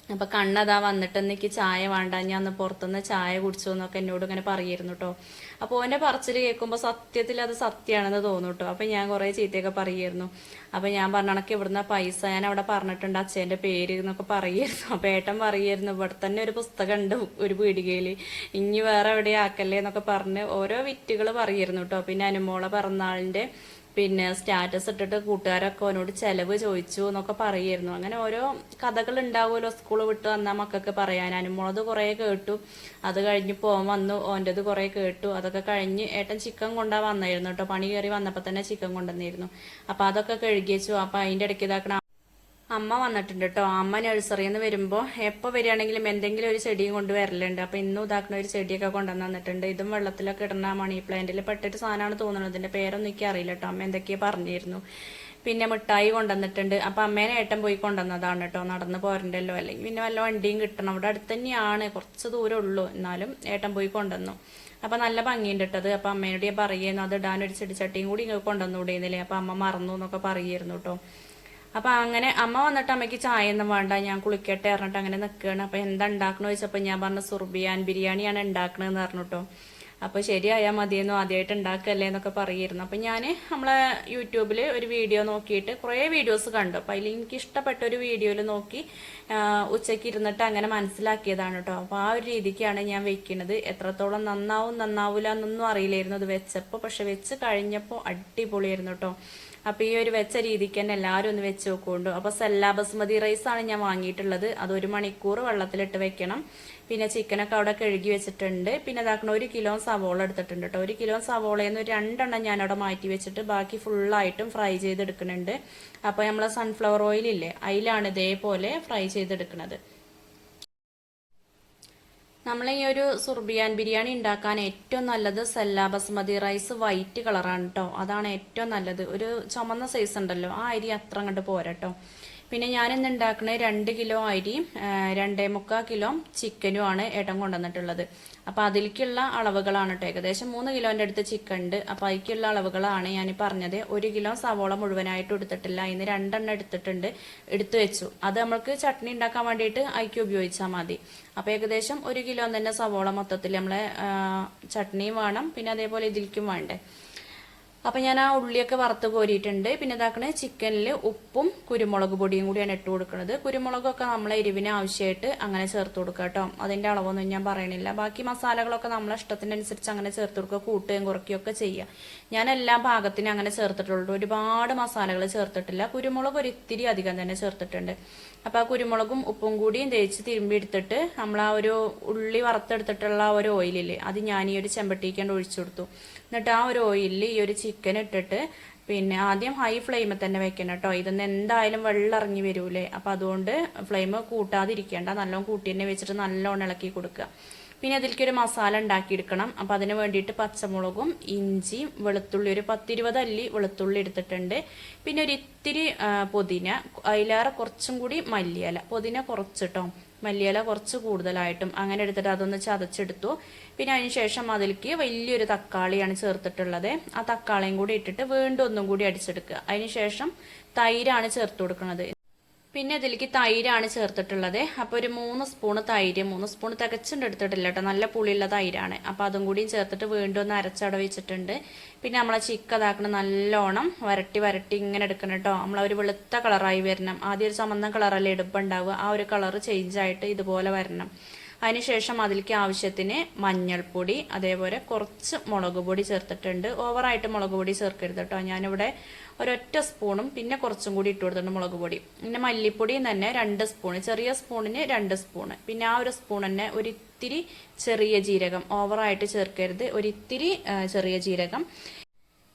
അപ്പൊ കണ്ണതാ വന്നിട്ട് എനിക്ക് ചായ വേണ്ട ഞാൻ ഒന്ന് പുറത്തുനിന്ന് ചായ കുടിച്ചു എന്നൊക്കെ എന്നോട് ഇങ്ങനെ പറയായിരുന്നു കേട്ടോ അപ്പൊ ഓന്റെ പറച്ചിൽ കേൾക്കുമ്പോൾ സത്യത്തിൽ അത് സത്യമാണെന്ന് തോന്നും കേട്ടോ അപ്പൊ ഞാൻ കുറെ ചീത്തയൊക്കെ പറയുമായിരുന്നു. അപ്പൊ ഞാൻ പറഞ്ഞ കണക്ക് ഇവിടുന്ന് പൈസ ഞാൻ അവിടെ പറഞ്ഞിട്ടുണ്ട് അച്ഛന്റെ പേര് എന്നൊക്കെ പറയുമായിരുന്നു. അപ്പൊ ഏട്ടൻ പറയുമായിരുന്നു ഇവിടെ തന്നെ ഒരു പുസ്തകം ഉണ്ട് ഒരു പീടികയിൽ ഇനി വേറെ എവിടെ ആക്കല്ലേ എന്നൊക്കെ പറഞ്ഞ് ഓരോ വിറ്റുകൾ പറയുന്നു കേട്ടോ പിന്നെ അനുമോളെ പിറന്നാളിന്റെ പിന്നെ സ്റ്റാറ്റസ് ഇട്ടിട്ട് കൂട്ടുകാരൊക്കെ അവനോട് ചെലവ് ചോദിച്ചു എന്നൊക്കെ പറയായിരുന്നു അങ്ങനെ ഓരോ കഥകൾ ഉണ്ടാവുമല്ലോ സ്കൂൾ വിട്ട് വന്നാൽ മക്കൾക്ക് പറയാൻ. അനുമോളത് കുറേ കേട്ടു. അത് കഴിഞ്ഞ് പോകാൻ വന്നു ഓന്റെത് കുറേ കേട്ടു. അതൊക്കെ കഴിഞ്ഞ് ഏട്ടൻ ചിക്കൻ കൊണ്ടാ വന്നായിരുന്നു കേട്ടോ. പണി കയറി വന്നപ്പോൾ തന്നെ ചിക്കൻ കൊണ്ടുവന്നിരുന്നു. അപ്പം അതൊക്കെ കഴുകിയച്ചു അപ്പോൾ അപ്പം അതിന്റെ ഇടയ്ക്ക് ഇതാക്കണ അമ്മ വന്നിട്ടുണ്ട് കേട്ടോ അമ്മ നഴ്സറിയിൽ നിന്ന് വരുമ്പോൾ എപ്പോൾ വരികയാണെങ്കിലും എന്തെങ്കിലും ഒരു ചെടിയും കൊണ്ട് വരലുണ്ട്. അപ്പോൾ ഇന്നും ഇതാക്കുന്ന ഒരു ചെടിയൊക്കെ കൊണ്ടുവന്ന് തന്നിട്ടുണ്ട്. ഇതും വെള്ളത്തിലൊക്കെ ഇടുന്ന മണി പ്ലാന്റിൽ പെട്ടിട്ട് സാധനമാണ് തോന്നുന്നത്. ഇതിന്റെ പേരൊന്നും എനിക്ക് അറിയില്ല കേട്ടോ അമ്മ എന്തൊക്കെയോ പറഞ്ഞിരുന്നു. പിന്നെ മിഠായി കൊണ്ടുവന്നിട്ടുണ്ട്. അപ്പം അമ്മേനെ ഏട്ടൻ പോയി കൊണ്ടുവന്നതാണ് കേട്ടോ നടന്ന് പോരണ്ടല്ലോ. അല്ലെങ്കിൽ പിന്നെ വല്ല വണ്ടിയും കിട്ടണം. അവിടെ അടുത്ത് തന്നെയാണ്. കുറച്ച് ദൂരം ഉള്ളൂ. എന്നാലും ഏട്ടൻ പോയി കൊണ്ടുവന്നു. അപ്പൊ നല്ല ഭംഗിയുണ്ട് ഇട്ടത് അപ്പൊ അമ്മേനോട് ഞാൻ പറയുന്നു അത് ഇടാൻ ഒരു ചെടിച്ചട്ടിയും കൂടി ഇങ്ങനെ കൊണ്ടുവന്നു കൊണ്ടുവന്നുകൂടിയെന്നില്ലേ. അപ്പൊ അമ്മ മറന്നു എന്നൊക്കെ പറയായിരുന്നു കേട്ടോ അപ്പൊ അങ്ങനെ അമ്മ വന്നിട്ട് അമ്മയ്ക്ക് ചായ ഒന്നും വേണ്ട ഞാൻ കുളിക്കട്ടെ പറഞ്ഞിട്ട് അങ്ങനെ നിൽക്കുകയാണ് അപ്പൊ എന്താ ഉണ്ടാക്കണോ ചോദിച്ചപ്പോ ഞാൻ പറഞ്ഞ സുർബിയാൻ ബിരിയാണിയാണ് ഉണ്ടാക്കണതെന്ന് പറഞ്ഞിട്ടോ. അപ്പൊ അപ്പോൾ ശരിയായാൽ മതിയെന്നു ആദ്യമായിട്ട് ഉണ്ടാക്കല്ലേ എന്നൊക്കെ പറയുമായിരുന്നു അപ്പോൾ ഞാൻ നമ്മളെ യൂട്യൂബിൽ ഒരു വീഡിയോ നോക്കിയിട്ട് കുറേ വീഡിയോസ് കണ്ടു. അപ്പോൾ അതിൽ എനിക്ക് ഇഷ്ടപ്പെട്ട ഒരു വീഡിയോയിൽ നോക്കി ഉച്ചയ്ക്ക് ഇരുന്നിട്ട് അങ്ങനെ മനസ്സിലാക്കിയതാണ് കേട്ടോ അപ്പോൾ ആ ഒരു രീതിക്കാണ് ഞാൻ വെക്കുന്നത് എത്രത്തോളം നന്നാവും നന്നാവില്ല എന്നൊന്നും അറിയില്ലായിരുന്നു അത് വെച്ചപ്പോൾ പക്ഷെ വെച്ച് കഴിഞ്ഞപ്പോൾ അടിപൊളിയായിരുന്നു കേട്ടോ അപ്പോൾ ഈ ഒരു വെച്ച രീതിക്ക് തന്നെ എല്ലാവരും ഒന്ന് വെച്ച് നോക്കുകൊണ്ടു അപ്പോൾ സെല്ലാ ബസ്മതി ആണ് ഞാൻ വാങ്ങിയിട്ടുള്ളത്. അത് ഒരു മണിക്കൂർ വെള്ളത്തിലിട്ട് വെക്കണം. പിന്നെ ചിക്കനൊക്കെ അവിടെ കഴുകി വെച്ചിട്ടുണ്ട്. പിന്നെ ഇതാക്കണ ഒരു കിലോ സവോള എടുത്തിട്ടുണ്ട് കേട്ടോ. ഒരു കിലോ സവോളയിൽ നിന്ന് രണ്ടെണ്ണം ഞാൻ അവിടെ മാറ്റി വെച്ചിട്ട് ബാക്കി ഫുള്ളായിട്ടും ഫ്രൈ ചെയ്തെടുക്കുന്നുണ്ട്. അപ്പോൾ നമ്മൾ സൺഫ്ലവർ ഓയിൽ ഇല്ലേ അതിലാണ് ഇതേപോലെ ഫ്രൈ ചെയ്തെടുക്കുന്നത്. നമ്മൾ ഈ ഒരു സുർബിയാൻ ബിരിയാണി ഉണ്ടാക്കാൻ ഏറ്റവും നല്ലത് സെല്ലാ ബസ്മതി റൈസ് വൈറ്റ് കളറാണ് കേട്ടോ അതാണ് ഏറ്റവും നല്ലത്. ഒരു ചുമന്ന സൈസ് ഉണ്ടല്ലോ. ആ അരി അത്ര അങ്ങോട്ട് പോരട്ടോ പിന്നെ ഞാനിന്ന് ഉണ്ടാക്കുന്നത് രണ്ട് കിലോ അരി ആ, രണ്ടേ മുക്കാൽ കിലോ ചിക്കനും ആണ് ഏട്ടൻ കൊണ്ടുവന്നിട്ടുള്ളത്. അപ്പോൾ അതിലേക്കുള്ള അളവുകളാണ് കേട്ടോ ഏകദേശം മൂന്ന് കിലോന്റെ അടുത്ത് ചിക്കൻ ഉണ്ട്. അപ്പോൾ അതിലേക്കുള്ള അളവുകളാണ് ഞാൻ പറഞ്ഞത്. ഒരു കിലോ സവോള മുഴുവനായിട്ട് എടുത്തിട്ടില്ല ഇന്ന് രണ്ടെണ്ണം എടുത്തിട്ടുണ്ട്. എടുത്തു വെച്ചു. അത് നമ്മൾക്ക് ചട്നി ഉണ്ടാക്കാൻ വേണ്ടിയിട്ട് അതിക്ക് ഉപയോഗിച്ചാൽ മതി. അപ്പോൾ ഏകദേശം ഒരു കിലോ തന്നെ സവോള മൊത്തത്തിൽ നമ്മളെ ചട്നിയും വേണം. പിന്നെ അതേപോലെ ഇതിലേക്കും വേണ്ടേ. അപ്പം ഞാൻ ആ ഉള്ളിയൊക്കെ വറുത്ത് കോരിയിട്ടുണ്ട്. പിന്നെ ഇതാക്കണേ ചിക്കനിൽ ഉപ്പും കുരുമുളക് പൊടിയും കൂടിയാണ് ഇട്ട് കൊടുക്കുന്നത് കുരുമുളകൊക്കെ നമ്മൾ എരിവിന് ആവശ്യമായിട്ട് അങ്ങനെ ചേർത്ത് കൊടുക്കുക കേട്ടോ. അതിന്റെ അളവൊന്നും ഞാൻ പറയണില്ല. ബാക്കി മസാലകളൊക്കെ നമ്മളെ ഇഷ്ടത്തിനനുസരിച്ച് അങ്ങനെ ചേർത്ത് കൊടുക്കുക. കൂട്ടുകയും കുറയ്ക്കുകയൊക്കെ ചെയ്യുക ഞാൻ എല്ലാ പാകത്തിനും അങ്ങനെ ചേർത്തിട്ടുള്ളൂ. ഒരുപാട് മസാലകൾ ചേർത്തിട്ടില്ല. കുരുമുളക് ഒരിത്തിരി അധികം തന്നെ ചേർത്തിട്ടുണ്ട്. അപ്പോൾ ആ കുരുമുളകും ഉപ്പും കൂടിയും തേച്ച് തിരുമ്പി എടുത്തിട്ട് നമ്മൾ ആ ഒരു ഉള്ളി വറുത്തെടുത്തിട്ടുള്ള ആ ഒരു ഓയിലില്ലേ അത് ഞാൻ ഈ ഒരു ചെമ്പട്ടിക്കാണ്ട് ഒഴിച്ചു കൊടുത്തു. എന്നിട്ട് ആ ഒരു ഓയിലിൽ ഈ ഒരു ചിക്കൻ ഇട്ടിട്ട് പിന്നെ ആദ്യം ഹൈ ഫ്ലെയിമിൽ തന്നെ വെക്കണം കേട്ടോ ഇതൊന്നും എന്തായാലും വെള്ളം ഇറങ്ങി വരൂലേ. അപ്പോൾ അതുകൊണ്ട് ഫ്ലെയിം കൂട്ടാതിരിക്കേണ്ട. നല്ലോണം കൂട്ടി തന്നെ വെച്ചിട്ട് നല്ലോണം ഇളക്കി കൊടുക്കുക. പിന്നെ അതിലേക്ക് ഒരു മസാല ഉണ്ടാക്കിയെടുക്കണം. അപ്പം അതിന് വേണ്ടിയിട്ട് പച്ചമുളകും ഇഞ്ചിയും വെളുത്തുള്ളി ഒരു പത്തിരുപത് അല്ലി വെളുത്തുള്ളി എടുത്തിട്ടുണ്ട്. പിന്നെ ഒരു ഇത്തിരി പൊതിന അതിലേറെ കുറച്ചും കൂടി മല്ലിയില. പുതിന കുറച്ചിട്ടോ മല്ലിയില കുറച്ച് കൂടുതലായിട്ടും അങ്ങനെ എടുത്തിട്ട് അതൊന്ന് ചതച്ചെടുത്തു. പിന്നെ അതിന് ശേഷം അതിലേക്ക് വലിയൊരു തക്കാളിയാണ് ചേർത്തിട്ടുള്ളത്. ആ തക്കാളിയും കൂടി ഇട്ടിട്ട് വീണ്ടും ഒന്നും കൂടി അടിച്ചെടുക്കുക. അതിന് ശേഷം തൈരാണ് ചേർത്ത് കൊടുക്കുന്നത്. പിന്നെ ഇതിലേക്ക് തൈരാണ് ചേർത്തിട്ടുള്ളത്. അപ്പോൾ ഒരു മൂന്ന് സ്പൂണ് തൈര് മൂന്ന് സ്പൂൺ തികച്ചുണ്ട് എടുത്തിട്ടില്ല കേട്ടോ. നല്ല പുളിയുള്ള തൈരാണ്. അപ്പോൾ അതും കൂടിയും ചേർത്തിട്ട് വീണ്ടും ഒന്ന് അരച്ചട വെച്ചിട്ടുണ്ട്. പിന്നെ നമ്മളെ ചിക്ക ഇതാക്കണം നല്ലോണം വരട്ടി വരട്ടി ഇങ്ങനെ എടുക്കണം കേട്ടോ. നമ്മളെ ഒരു വെളുത്ത കളറായി വരണം. ആദ്യം ഒരു ചുമന്ന കളറല്ലേ എടുപ്പുണ്ടാവുക ആ ഒരു കളർ ചേഞ്ച് ആയിട്ട് ഇതുപോലെ വരണം. അതിനുശേഷം അതിലേക്ക് ആവശ്യത്തിന് മഞ്ഞൾപ്പൊടി അതേപോലെ കുറച്ച് മുളക് പൊടി ചേർത്തിട്ടുണ്ട്. ഓവറായിട്ട് മുളക് പൊടി ചേർക്കരുത് കേട്ടോ. ഞാനിവിടെ ഒരൊറ്റ സ്പൂണും പിന്നെ കുറച്ചും കൂടി ഇട്ട് കൊടുത്തിട്ടുണ്ട് മുളക് പൊടി. പിന്നെ മല്ലിപ്പൊടിയും തന്നെ രണ്ട് സ്പൂൺ. ചെറിയ സ്പൂണിന് രണ്ട് സ്പൂണ് പിന്നെ ആ ഒരു സ്പൂൺ തന്നെ ഒരിത്തിരി ചെറിയ ജീരകം. ഓവറായിട്ട് ചേർക്കരുത്. ഒരിത്തിരി ചെറിയ ജീരകം.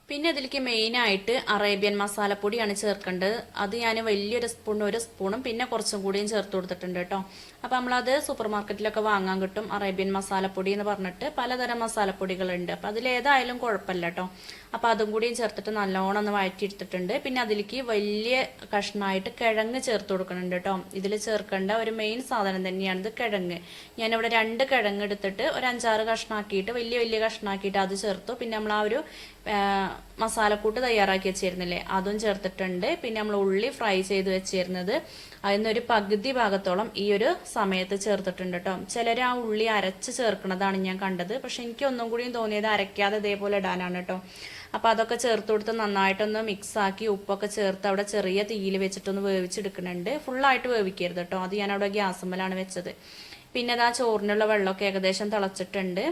പിന്നെ അതിലേക്ക് മെയിനായിട്ട് അറേബ്യൻ മസാലപ്പൊടിയാണ് ചേർക്കേണ്ടത്. അത് ഞാൻ വലിയൊരു സ്പൂണിന് ഒരു സ്പൂണും പിന്നെ കുറച്ചും കൂടിയും ചേർത്ത് കൊടുത്തിട്ടുണ്ട് കേട്ടോ. അപ്പോൾ നമ്മളത് സൂപ്പർ മാർക്കറ്റിലൊക്കെ വാങ്ങാൻ കിട്ടും. അറേബ്യൻ മസാലപ്പൊടി എന്ന് പറഞ്ഞിട്ട് പലതരം മസാലപ്പൊടികളുണ്ട്. അപ്പോൾ അതിലേതായാലും കുഴപ്പമില്ല കേട്ടോ അപ്പോൾ അതും കൂടിയും ചേർത്തിട്ട് നല്ലോണം ഒന്ന് വഴറ്റിയെടുത്തിട്ടുണ്ട്. പിന്നെ അതിലേക്ക് വലിയ കഷ്ണമായിട്ട് കിഴങ്ങ് ചേർത്ത് കൊടുക്കുന്നുണ്ട് കേട്ടോ ഇതിൽ ചേർക്കേണ്ട ഒരു മെയിൻ സാധനം തന്നെയാണ് ഇത് കിഴങ്ങ്. ഞാനിവിടെ രണ്ട് കിഴങ്ങ് എടുത്തിട്ട് ഒരു അഞ്ചാറ് കഷ്ണാക്കിയിട്ട് വലിയ വലിയ കഷ്ണാക്കിയിട്ട് അത് ചേർത്തു. പിന്നെ നമ്മൾ ആ ഒരു മസാലക്കൂട്ട് തയ്യാറാക്കി വെച്ചിരുന്നില്ലേ അതും ചേർത്തിട്ടുണ്ട്. പിന്നെ നമ്മൾ ഉള്ളി ഫ്രൈ ചെയ്ത് വെച്ചിരുന്നത് അതിനൊരു പകുതി ഭാഗത്തോളം ഈ ഒരു സമയത്ത് ചേർത്തിട്ടുണ്ട് കേട്ടോ ചിലർ ആ ഉള്ളി അരച്ച് ചേർക്കുന്നതാണ് ഞാൻ കണ്ടത്. പക്ഷെ എനിക്ക് ഒന്നും കൂടിയും തോന്നിയത് അരയ്ക്കാതെ ഇതേപോലെ ഇടാനാണ് കേട്ടോ അപ്പോൾ അതൊക്കെ ചേർത്ത് കൊടുത്ത് നന്നായിട്ടൊന്ന് മിക്സ് ആക്കി ഉപ്പൊക്കെ ചേർത്ത് അവിടെ ചെറിയ തീയിൽ വെച്ചിട്ടൊന്ന് വേവിച്ചെടുക്കുന്നുണ്ട്. ഫുള്ളായിട്ട് വേവിക്കരുത് കേട്ടോ അത് ഞാൻ അവിടെ ഗ്യാസ് ഗ്യാസുമ്മലാണ് വെച്ചത്. പിന്നെ അത് ആ ചോറിനുള്ള വെള്ളമൊക്കെ ഏകദേശം തിളച്ചിട്ടുണ്ട്.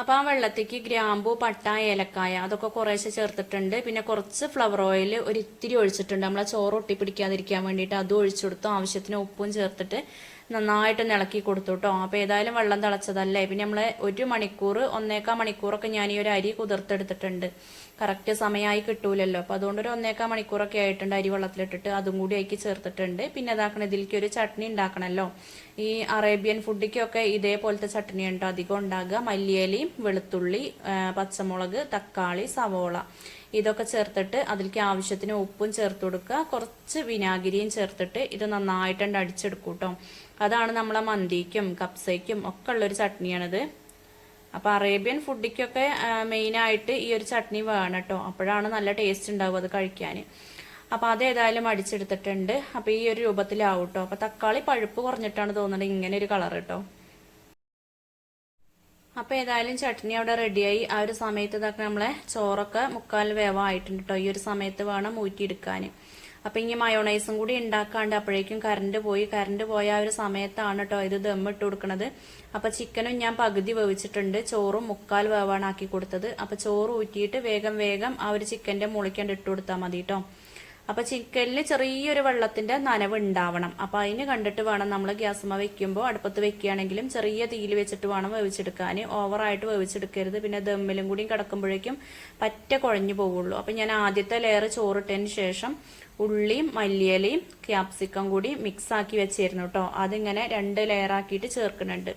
അപ്പോൾ ആ വെള്ളത്തേക്ക് ഗ്രാമ്പു പട്ട ഏലക്കായ അതൊക്കെ കുറേശ്ശെ ചേർത്തിട്ടുണ്ട്. പിന്നെ കുറച്ച് ഫ്ലവർ ഓയിൽ ഒരു ഇത്തിരി ഒഴിച്ചിട്ടുണ്ട്. നമ്മളെ ചോറ് ഒട്ടിപ്പിടിക്കാതിരിക്കാൻ വേണ്ടിയിട്ട് അതും ഒഴിച്ചു കൊടുത്തു. ആവശ്യത്തിന് ഉപ്പും ചേർത്തിട്ട് നന്നായിട്ട് ഇളക്കി കൊടുത്തു കേട്ടോ. അപ്പോൾ ഏതായാലും വെള്ളം തിളച്ചതല്ലേ? പിന്നെ നമ്മൾ ഒരു മണിക്കൂർ ഒന്നേക്കാ മണിക്കൂറൊക്കെ ഞാൻ ഈ ഒരു അരി കുതിർത്തെടുത്തിട്ടുണ്ട്. കറക്റ്റ് സമയമായി കിട്ടൂലല്ലോ. അപ്പോൾ അതുകൊണ്ട് ഒരു ഒന്നേക്കാൽ മണിക്കൂറൊക്കെ ആയിട്ടുണ്ട് അരി വെള്ളത്തിലിട്ടിട്ട്. അതും കൂടി അതിലേക്ക് ചേർത്തിട്ടുണ്ട്. പിന്നെ അതാക്കണം ഇതിലേക്ക് ഒരു ചട്നി ഉണ്ടാക്കണമല്ലോ ഈ അറേബ്യൻ ഫുഡിക്കൊക്കെ ഇതേപോലത്തെ ചട്നി ഉണ്ടോ? അധികം ഉണ്ടാകുക. മല്ലിയലയും വെളുത്തുള്ളി പച്ചമുളക് തക്കാളി സവോള ഇതൊക്കെ ചേർത്തിട്ട് അതിലേക്ക് ആവശ്യത്തിന് ഉപ്പും ചേർത്ത് കൊടുക്കുക. കുറച്ച് വിനാഗിരിയും ചേർത്തിട്ട് ഇത് നന്നായിട്ടുണ്ട് അടിച്ചെടുക്കും കേട്ടോ അതാണ് നമ്മളെ മന്തിക്കും കപ്സയ്ക്കും ഒക്കെ ഉള്ളൊരു ചട്നിയാണിത്. അപ്പോൾ അറേബ്യൻ ഫുഡിക്കൊക്കെ മെയിനായിട്ട് ഈ ഒരു ചട്നി വേണം കേട്ടോ അപ്പോഴാണ് നല്ല ടേസ്റ്റ് ഉണ്ടാവുക അത് കഴിക്കാൻ. അപ്പോൾ അത് ഏതായാലും അടിച്ചെടുത്തിട്ടുണ്ട്. അപ്പോൾ ഈ ഒരു രൂപത്തിലാവും കേട്ടോ അപ്പോൾ തക്കാളി പഴുപ്പ് കുറഞ്ഞിട്ടാണ് തോന്നുന്നത് ഇങ്ങനെ ഒരു കളർ കേട്ടോ അപ്പോൾ ഏതായാലും ചട്നി അവിടെ റെഡിയായി ആ ഒരു സമയത്ത് ഇതൊക്കെ നമ്മളെ ചോറൊക്കെ മുക്കാൽ വേവായിട്ടുണ്ട് കേട്ടോ ഈ ഒരു സമയത്ത് വേണം ഊറ്റിയെടുക്കാൻ. അപ്പം ഇനി മയോണൈസും കൂടി ഉണ്ടാക്കാണ്ട് അപ്പോഴേക്കും കറണ്ട് പോയി. കറണ്ട് പോയ ആ ഒരു സമയത്താണ് കേട്ടോ ഇത് ദമ്മ ഇട്ട് കൊടുക്കണത്. അപ്പം ചിക്കനും ഞാൻ പകുതി വേവിച്ചിട്ടുണ്ട്. ചോറും മുക്കാൽ വേവാണ് ആക്കി കൊടുത്തത്. അപ്പം ചോറ് ഊറ്റിയിട്ട് വേഗം വേഗം ആ ഒരു ചിക്കന്റെ മുളിക്കണ്ട് ഇട്ട് കൊടുത്താൽ മതി കേട്ടോ അപ്പൊ ചിക്കനിൽ ചെറിയൊരു വെള്ളത്തിന്റെ നനവ് ഉണ്ടാവണം. അപ്പൊ അതിന് കണ്ടിട്ട് വേണം നമ്മൾ ഗ്യാസ്മ വെക്കുമ്പോൾ അടുപ്പത്ത് വെക്കുകയാണെങ്കിലും ചെറിയ തീയിൽ വെച്ചിട്ട് വേണം വേവിച്ചെടുക്കാൻ ഓവറായിട്ട് വേവിച്ചെടുക്കരുത്. പിന്നെ ദമ്മിലും കൂടി കിടക്കുമ്പോഴേക്കും പറ്റ കുഴഞ്ഞു പോവുള്ളൂ. അപ്പൊ ഞാൻ ആദ്യത്തെ ലെയർ ചോറിട്ടതിന് ശേഷം ഉള്ളിയും മല്ലിയിലയും ക്യാപ്സിക്കം കൂടി മിക്സ് ആക്കി വെച്ചിരുന്നു കേട്ടോ അതിങ്ങനെ രണ്ട് ലെയർ ആക്കിയിട്ട് ചേർക്കുന്നുണ്ട്.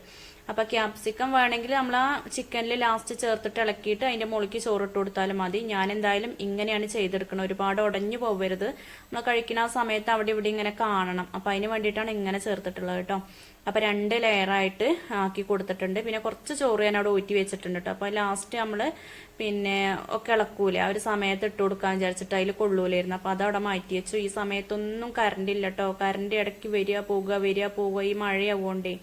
അപ്പൊ ക്യാപ്സിക്കം വേണമെങ്കിൽ നമ്മൾ ആ ചിക്കനിൽ ലാസ്റ്റ് ചേർത്തിട്ട് ഇളക്കിയിട്ട് അതിന്റെ മുകളിലേക്ക് ചോറിട്ട് കൊടുത്താലും മതി. ഞാൻ എന്തായാലും ഇങ്ങനെയാണ് ചെയ്തെടുക്കണം ഒരുപാട് ഉടഞ്ഞു പോവരുത്. നമ്മൾ കഴിക്കുന്ന ആ സമയത്ത് അവിടെ ഇവിടെ ഇങ്ങനെ കാണണം. അപ്പൊ അതിന് വേണ്ടിയിട്ടാണ് ഇങ്ങനെ ചേർത്തിട്ടുള്ളത് കേട്ടോ. അപ്പൊ രണ്ട് ലെയറായിട്ട് ആക്കി കൊടുത്തിട്ടുണ്ട്. പിന്നെ കുറച്ച് ചോറ് ഞാൻ അവിടെ ഊറ്റി വെച്ചിട്ടുണ്ട് കേട്ടോ. അപ്പൊ ലാസ്റ്റ് നമ്മൾ പിന്നെ ഒക്കെ ഇളക്കൂലേ. ആ ഒരു സമയത്ത് ഇട്ട് കൊടുക്കാൻ വിചാരിച്ചിട്ട് അതിൽ കൊള്ളൂലായിരുന്നു. അപ്പൊ അതവിടെ മാറ്റി വെച്ചു. ഈ സമയത്തൊന്നും കറണ്ട് ഇല്ല കേട്ടോ. കറണ്ട് ഇടയ്ക്ക് വരിക പോവുക വരിക പോവുക. ഈ മഴയാവുകൊണ്ടേ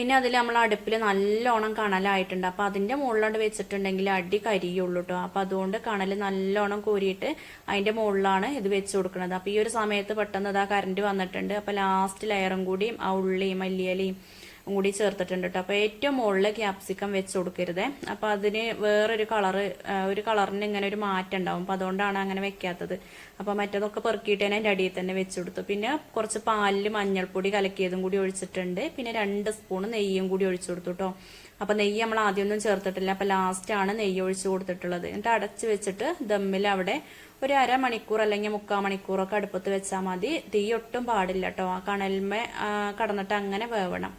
പിന്നെ അതിൽ നമ്മൾ അടുപ്പിൽ നല്ലോണം കണലായിട്ടുണ്ട്. അപ്പോൾ അതിന്റെ മുകളിലോട്ട് വെച്ചിട്ടുണ്ടെങ്കിൽ അടി കരിയുള്ളൂ കേട്ടോ അപ്പോൾ അതുകൊണ്ട് കണൽ നല്ലോണം കോരിയിട്ട് അതിന്റെ മുകളിലാണ് ഇത് വെച്ച് കൊടുക്കുന്നത്. അപ്പോൾ ഈ ഒരു സമയത്ത് പെട്ടെന്ന് ഇതാ കറണ്ട് വന്നിട്ടുണ്ട്. അപ്പോൾ ലാസ്റ്റ് ലെയറും കൂടിയും ആ ഉള്ളിയും മല്ലിയലയും കൂടി ചേർത്തിട്ടുണ്ട് കേട്ടോ അപ്പോൾ ഏറ്റവും മുകളിൽ ക്യാപ്സിക്കം വെച്ച് കൊടുക്കരുത്. അപ്പോൾ അതിന് വേറൊരു കളറ് ഒരു കളറിന് ഇങ്ങനെ ഒരു മാറ്റം ഉണ്ടാവും. അപ്പോൾ അതുകൊണ്ടാണ് അങ്ങനെ വെക്കാത്തത്. അപ്പോൾ മറ്റേതൊക്കെ പെറുക്കിയിട്ട് തന്നെ എന്റെ അടിയിൽ തന്നെ വെച്ച് കൊടുത്തു. പിന്നെ കുറച്ച് പാലിൽ മഞ്ഞൾപ്പൊടി കലക്കിയതും കൂടി ഒഴിച്ചിട്ടുണ്ട്. പിന്നെ രണ്ട് സ്പൂൺ നെയ്യും കൂടി ഒഴിച്ചു കൊടുത്തു കേട്ടോ അപ്പോൾ നെയ്യ് നമ്മൾ ആദ്യമൊന്നും ചേർത്തിട്ടില്ല. അപ്പോൾ ലാസ്റ്റാണ് നെയ്യ് ഒഴിച്ചു കൊടുത്തിട്ടുള്ളത്. എന്നിട്ട് അടച്ച് വെച്ചിട്ട് ദമ്മിൽ അവിടെ ഒരു അര മണിക്കൂർ അല്ലെങ്കിൽ മുക്കാൽ മണിക്കൂറൊക്കെ അടുപ്പത്ത് വെച്ചാൽ മതി. തീ ഒട്ടും പാടില്ല കേട്ടോ ആ കണൽമേ കടന്നിട്ട് അങ്ങനെ വേവണം.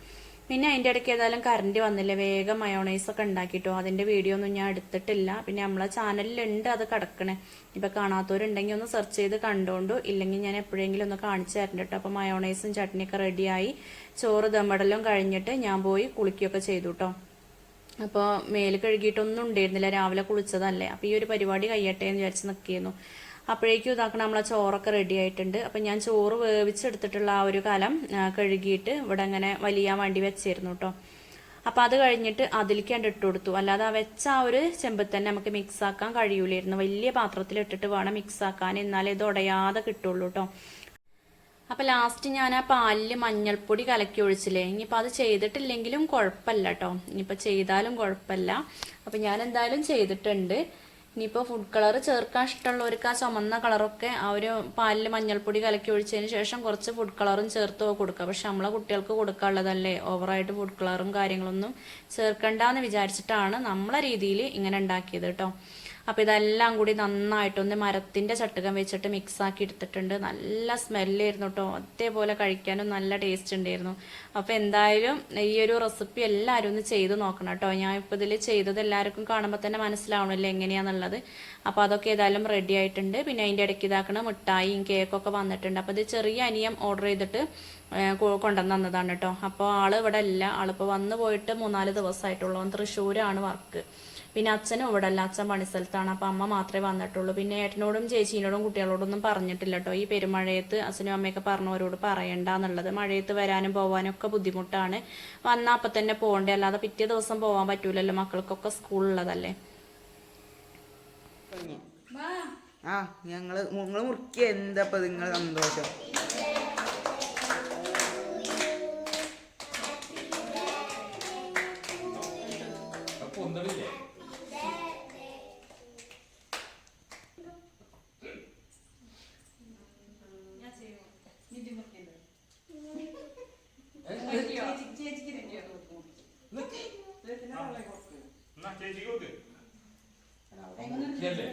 പിന്നെ അതിന്റെ ഇടയ്ക്ക് ഏതായാലും കറണ്ട് വന്നില്ല വേഗം മയോണൈസ് ഒക്കെ ഉണ്ടാക്കിട്ടോ. അതിന്റെ വീഡിയോ ഒന്നും ഞാൻ എടുത്തിട്ടില്ല. പിന്നെ നമ്മളെ ചാനലിലുണ്ട് അത് കിടക്കണേ. ഇപ്പം കാണാത്തവരുണ്ടെങ്കിൽ ഒന്ന് സെർച്ച് ചെയ്ത് കണ്ടോണ്ടു. ഇല്ലെങ്കിൽ ഞാൻ എപ്പോഴെങ്കിലും ഒന്ന് കാണിച്ചു തരണ്ട കേട്ടോ അപ്പോൾ മയോണൈസും ചട്നിയൊക്കെ റെഡിയായി ചോറ് ദമ്മടലും കഴിഞ്ഞിട്ട് ഞാൻ പോയി കുളിക്കുകയൊക്കെ ചെയ്തു കേട്ടോ അപ്പോൾ മേൽ കഴുകിയിട്ടൊന്നും ഉണ്ടായിരുന്നില്ല. രാവിലെ കുളിച്ചതല്ലേ. അപ്പോൾ ഈ ഒരു പരിപാടി കഴിയട്ടെ എന്ന് വിചാരിച്ച് നിൽക്കുന്നു അപ്പോഴേക്കും ഇതാക്കണം നമ്മളെ ചോറൊക്കെ റെഡി ആയിട്ടുണ്ട്. അപ്പം ഞാൻ ചോറ് വേവിച്ചെടുത്തിട്ടുള്ള ആ ഒരു കലം കഴുകിയിട്ട് ഇവിടെ അങ്ങനെ വലിയ വണ്ടി വെച്ചിരുന്നു കേട്ടോ അപ്പം അത് കഴിഞ്ഞിട്ട് അതിലേക്ക് ഞാൻ ഇട്ട് കൊടുത്തു. അല്ലാതെ ആ വെച്ച ആ ഒരു ചെമ്പ് തന്നെ നമുക്ക് മിക്സ് ആക്കാൻ കഴിയൂലായിരുന്നു. വലിയ പാത്രത്തിൽ ഇട്ടിട്ട് വേണം മിക്സ് ആക്കാൻ. എന്നാലേ ഇത് ഉടയാതെ കിട്ടുള്ളൂ കേട്ടോ അപ്പം ലാസ്റ്റ് ഞാൻ ആ പാലിൽ മഞ്ഞൾപ്പൊടി കലക്കി ഒഴിച്ചില്ലേ? ഇനിയിപ്പോൾ അത് ചെയ്തിട്ടില്ലെങ്കിലും കുഴപ്പമില്ല കേട്ടോ ഇനിയിപ്പോൾ ചെയ്താലും കുഴപ്പമില്ല. അപ്പം ഞാൻ എന്തായാലും ചെയ്തിട്ടുണ്ട്. ഇനിയിപ്പോൾ ഫുഡ് കളർ ചേർക്കാൻ ഇഷ്ടമുള്ളവർക്ക് ആ ചുമന്ന കളറൊക്കെ ആ ഒരു പാലിൽ മഞ്ഞൾപ്പൊടി കലക്കി ഒഴിച്ചതിന് ശേഷം കുറച്ച് ഫുഡ് കളറും ചേർത്ത് കൊടുക്കുക. പക്ഷെ നമ്മളെ കുട്ടികൾക്ക് കൊടുക്കാനുള്ളതല്ലേ? ഓവറായിട്ട് ഫുഡ് കളറും കാര്യങ്ങളൊന്നും ചേർക്കണ്ടെന്ന് വിചാരിച്ചിട്ടാണ് നമ്മളെ രീതിയിൽ ഇങ്ങനെ ഉണ്ടാക്കിയത് കേട്ടോ അപ്പോൾ ഇതെല്ലാം കൂടി നന്നായിട്ടൊന്ന് മരത്തിന്റെ ചട്ടുകം വെച്ചിട്ട് മിക്സ് ആക്കി എടുത്തിട്ടുണ്ട്. നല്ല സ്മെല്ലായിരുന്നു കേട്ടോ അതേപോലെ കഴിക്കാനും നല്ല ടേസ്റ്റ് ഉണ്ടായിരുന്നു. അപ്പോൾ എന്തായാലും ഈ ഒരു റെസിപ്പി എല്ലാവരും ഒന്ന് ചെയ്ത് നോക്കണം കേട്ടോ ഞാൻ ഇപ്പോൾ ഇതിൽ ചെയ്തത് എല്ലാവർക്കും കാണുമ്പോൾ തന്നെ മനസ്സിലാവണമല്ലോ എങ്ങനെയാണെന്നുള്ളത് അപ്പോൾ അതൊക്കെ ഏതായാലും റെഡി ആയിട്ടുണ്ട്. പിന്നെ അതിന്റെ ഇടയ്ക്ക് ഇതാക്കണ മിഠായിയും കേക്കൊക്കെ വന്നിട്ടുണ്ട്. അപ്പോൾ ഇത് ചെറിയ അനിയം ഓർഡർ ചെയ്തിട്ട് കൊണ്ടുവന്ന് തന്നതാണ് കേട്ടോ അപ്പോൾ ആൾ ഇവിടെ ഇല്ല. ആളിപ്പോൾ വന്നു പോയിട്ട് മൂന്നാൽ ദിവസമായിട്ടുള്ളൂ തൃശ്ശൂരാണ് വർക്ക് പിന്നെ അച്ഛനും ഇവിടെ അല്ല. അച്ഛൻ പണിസ്ഥലത്താണ് അപ്പം അമ്മ മാത്രമേ വന്നിട്ടുള്ളൂ. പിന്നെ ഏട്ടനോടും ചേച്ചീനോടും കുട്ടികളോടൊന്നും പറഞ്ഞിട്ടില്ല കേട്ടോ. ഈ പെരുമഴയത്ത് അച്ഛനും അമ്മയൊക്കെ പറഞ്ഞവരോട് പറയണ്ട എന്നുള്ളത്. മഴയത്ത് വരാനും പോകാനും ഒക്കെ ബുദ്ധിമുട്ടാണ്. വന്നാൽ അപ്പം തന്നെ പോകണ്ടേ. അല്ലാതെ പിറ്റേ ദിവസം പോകാൻ പറ്റൂലല്ലോ മക്കൾക്കൊക്കെ സ്കൂളുള്ളതല്ലേ ആ ഞങ്ങൾ നിങ്ങൾ മുറുക്കിയ എന്താ നിങ്ങൾ സന്തോഷം. എന്നാ ചേച്ചിക്ക് കൊടുക്ക് ഇല്ലേ?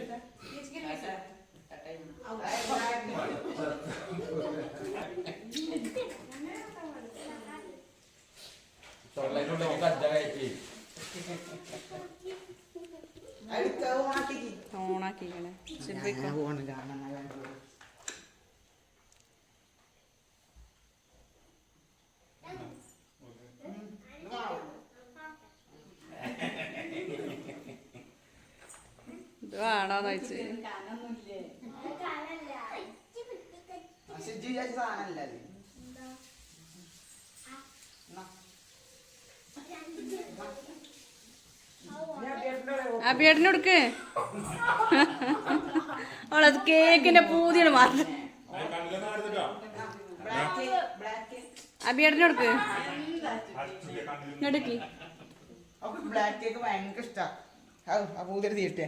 തൊള്ളേലുള്ള കജ്ജ കയറ്റി അടുത്ത ഓണാക്കിക്ക് ഓണ ഞാൻ പോണില്ല അങ്ങനെ ഞാൻ പോയി. ഇത് വേണോന്ന് ചോദിച്ചു ആ, സിജു വിചാരിച്ച സാധനമല്ല അത്. എന്നാ. ഞാൻ കേട്ടിട്ടുണ്ടോ? വെച്ച് കൊടുക്ക് അവളത് കേക്കിന്റെ പൂതിയാണ് മാത്രം കണ്ണിലൊന്നും ആടുന്നില്ല ബ്ലാക്ക് ബ്ലാക്ക് അബിയേട്ടന് കൊടുക്ക്. അടിച്ചില്ല കണ്ണിൽ ഇങ്ങോട്ടേക്ക് ബ്ലാക്ക് കേക്ക് ഭയങ്കര ഇഷ്ടാ. ഔ, ആ പൂതിരി തീട്ടെ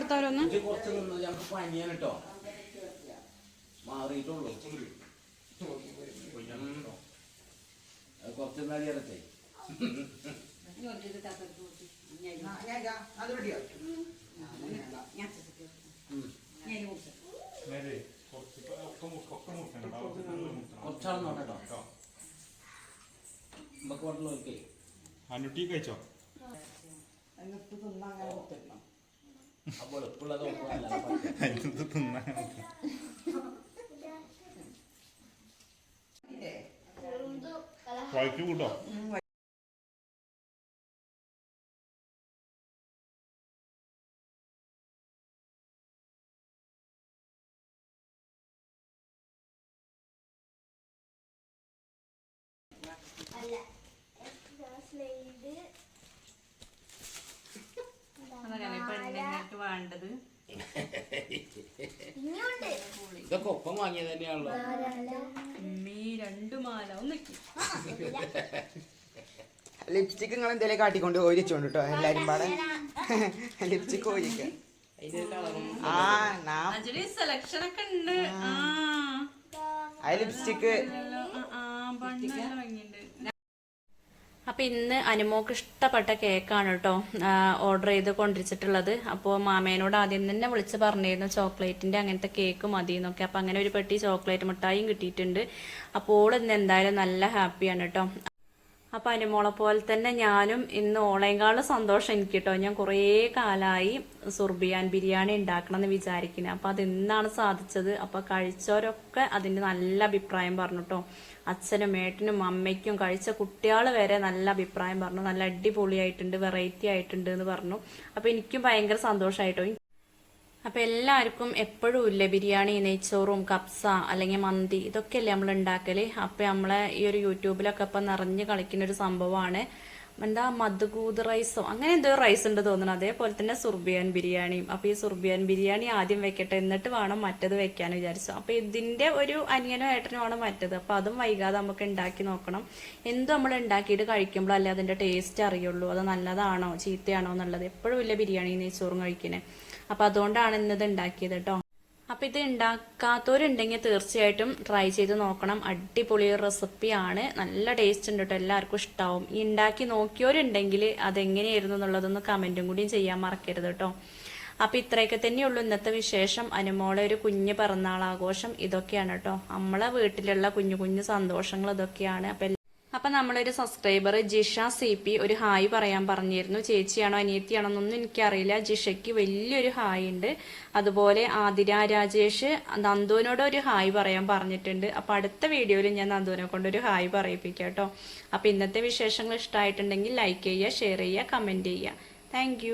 മുറിക്കണം. കുറച്ചാൾ നോക്കട്ടോ കേട്ടോ. നമുക്ക് പറഞ്ഞോക്കേ അനു ടീ കഴിച്ചോ? എന്നിട്ട് തിന്നാ അങ്ങനെ അപ്പോൾ എപ്പോഴത് ഇത് തിന്നാൻ വഴിക്ക് കൂട്ടോ? വേണ്ടത് ഇതൊക്കെ ഒപ്പം വാങ്ങിയത് തന്നെയാണല്ലോ. ഉമ്മീ രണ്ടു മാല. ഒന്ന് ലിപ്സ്റ്റിക് നിങ്ങൾ എന്തേലും കാട്ടിക്കൊണ്ട് ഓരിച്ചോണ്ട് കേട്ടോ എല്ലാരും പാടെ. ലിപ്സ്റ്റിക് ഓരിക്ക ആ ലിപ്സ്റ്റിക്ക് സെലക്ഷൻ ഒക്കെ ഉണ്ട്. ആ. ആ. ലിപ്സ്റ്റിക് അപ്പൊ ഇന്ന് അനുമോക്ക് ഇഷ്ടപ്പെട്ട കേക്കാണ് കേട്ടോ ഓർഡർ ചെയ്ത് കൊണ്ടിരിച്ചിട്ടുള്ളത്. അപ്പോൾ മാമേനോട് ആദ്യം തന്നെ വിളിച്ച് പറഞ്ഞിരുന്നു ചോക്ലേറ്റിന്റെ അങ്ങനത്തെ കേക്ക് മതി എന്നൊക്കെ. അപ്പൊ അങ്ങനെ ഒരു പെട്ടി ചോക്ലേറ്റ് മിഠായിയും കിട്ടിയിട്ടുണ്ട്. അപ്പോൾ ഇന്ന് എന്തായാലും നല്ല ഹാപ്പിയാണ് കേട്ടോ. അപ്പൊ അനുമോളെ പോലെ തന്നെ ഞാനും ഇന്ന് ഓളേക്കാളും സന്തോഷം എനിക്ക് കേട്ടോ ഞാൻ കുറേ കാലമായി സുർബിയാൻ ബിരിയാണി ഉണ്ടാക്കണം എന്ന് വിചാരിക്കുന്നത് അപ്പൊ അത് ഇന്നാണ് സാധിച്ചത്. അപ്പൊ കഴിച്ചവരൊക്കെ അതിന്റെ നല്ല അഭിപ്രായം പറഞ്ഞു കേട്ടോ അച്ഛനും ഏട്ടനും അമ്മയ്ക്കും കഴിച്ച കുട്ടികൾ വരെ നല്ല അഭിപ്രായം പറഞ്ഞു. നല്ല അടിപൊളിയായിട്ടുണ്ട് വെറൈറ്റി ആയിട്ടുണ്ട് എന്ന് പറഞ്ഞു. അപ്പൊ എനിക്കും ഭയങ്കര സന്തോഷമായിട്ടോ അപ്പൊ എല്ലാവർക്കും എപ്പോഴും ഇല്ലേ? ബിരിയാണി നെയ്ച്ചോറും കപ്സ അല്ലെങ്കിൽ മന്തി ഇതൊക്കെയല്ലേ നമ്മൾ ഉണ്ടാക്കൽ? അപ്പോൾ നമ്മളെ ഈ ഒരു യൂട്യൂബിലൊക്കെ ഇപ്പൊ നിറഞ്ഞു കളിക്കുന്ന ഒരു സംഭവമാണ്. എന്താ മധുകൂത് റൈസോ? അങ്ങനെ എന്തോ റൈസ് ഉണ്ട് തോന്നുന്നു. അതേപോലെ തന്നെ സുർബിയാൻ ബിരിയാണിയും. അപ്പൊ ഈ സുർബിയാൻ ബിരിയാണി ആദ്യം വെക്കട്ടെ. എന്നിട്ട് വേണം മറ്റത് വെക്കാൻ വിചാരിച്ചു. അപ്പൊ ഇതിന്റെ ഒരു അനിയനോ വേണം മറ്റത്. അപ്പൊ അതും വൈകാതെ നമുക്ക് ഉണ്ടാക്കി നോക്കണം. എന്തും നമ്മൾ ഉണ്ടാക്കിയിട്ട് കഴിക്കുമ്പോഴല്ലേ അതിന്റെ ടേസ്റ്റ് അറിയുള്ളൂ. അത് നല്ലതാണോ? ചീത്തയാണോ എന്നുള്ളത്. എപ്പോഴും ഇല്ല ബിരിയാണി നെയ്ച്ചോറും കഴിക്കുന്നത് അപ്പൊ അതുകൊണ്ടാണ് ഇന്നത് ഉണ്ടാക്കിയത് കേട്ടോ അപ്പൊ ഇത് ഉണ്ടാക്കാത്തവരുണ്ടെങ്കിൽ തീർച്ചയായിട്ടും ട്രൈ ചെയ്ത് നോക്കണം. അടിപൊളി റെസിപ്പിയാണ് നല്ല ടേസ്റ്റ് ഉണ്ട് കേട്ടോ എല്ലാവർക്കും ഇഷ്ടാവും. ഈ ഉണ്ടാക്കി നോക്കിയവരുണ്ടെങ്കിൽ അതെങ്ങനെയായിരുന്നു എന്നുള്ളതൊന്ന് കമന്റും കൂടിയും ചെയ്യാൻ മറക്കരുത് കേട്ടോ അപ്പൊ ഇത്രയൊക്കെ തന്നെയുള്ളൂ ഇന്നത്തെ വിശേഷം. അനുമോളെ ഒരു കുഞ്ഞ് പിറന്നാൾ ആഘോഷം ഇതൊക്കെയാണ് കേട്ടോ നമ്മളെ വീട്ടിലുള്ള കുഞ്ഞു കുഞ്ഞു സന്തോഷങ്ങൾ ഇതൊക്കെയാണ്. അപ്പൊ അപ്പൊ നമ്മളൊരു സബ്സ്ക്രൈബർ ജിഷ സി പി ഒരു ഹായ് പറയാൻ പറഞ്ഞിരുന്നു. ചേച്ചിയാണോ അനിയത്തിയാണോ എന്നൊന്നും എനിക്കറിയില്ല. ജിഷയ്ക്ക് വലിയൊരു ഹായ് ഉണ്ട്. അതുപോലെ ആതിര രാജേഷ് നന്ദുവിനോട് ഒരു ഹായ് പറയാൻ പറഞ്ഞിട്ടുണ്ട്. അപ്പൊ അടുത്ത വീഡിയോയിൽ ഞാൻ നന്ദുവിനെ കൊണ്ട് ഒരു ഹായ് പറയിപ്പിക്കാം കേട്ടോ. അപ്പൊ ഇന്നത്തെ വിശേഷങ്ങൾ ഇഷ്ടമായിട്ടുണ്ടെങ്കിൽ ലൈക്ക് ചെയ്യുക ഷെയർ ചെയ്യുക കമന്റ് ചെയ്യുക. താങ്ക്